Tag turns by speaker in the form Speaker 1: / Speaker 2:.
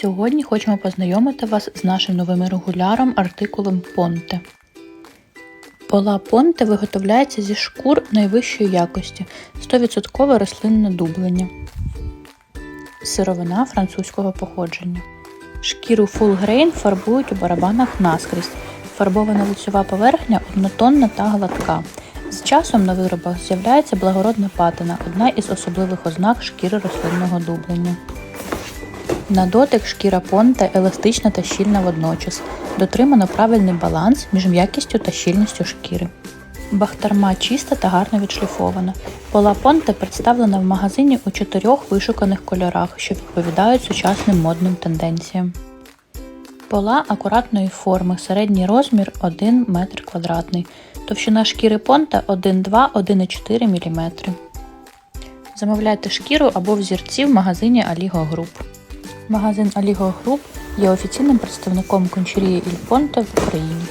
Speaker 1: Сьогодні хочемо познайомити вас з нашим новим регуляром артикулом Понте. Пола Понте виготовляється зі шкур найвищої якості 100% рослинне дублення. Сировина французького походження. Шкіру Full Grain фарбують у барабанах наскрізь. Фарбована лицьова поверхня однотонна та гладка. З часом на виробах з'являється благородна патина, одна із особливих ознак шкіри рослинного дублення. На дотик шкіра понте еластична та щільна водночас. Дотримано правильний баланс між м'якістю та щільністю шкіри. Бахтарма чиста та гарно відшліфована. Пола понте представлена в магазині у чотирьох вишуканих кольорах, що відповідають сучасним модним тенденціям. Пола акуратної форми, середній розмір 1 метр квадратний. Товщина шкіри понта 1,2-1,4 мм. Замовляйте шкіру або взірці в магазині Aligo Group. Магазин Aligo Груп є офіційним представником кончерії Ільпонта в Україні.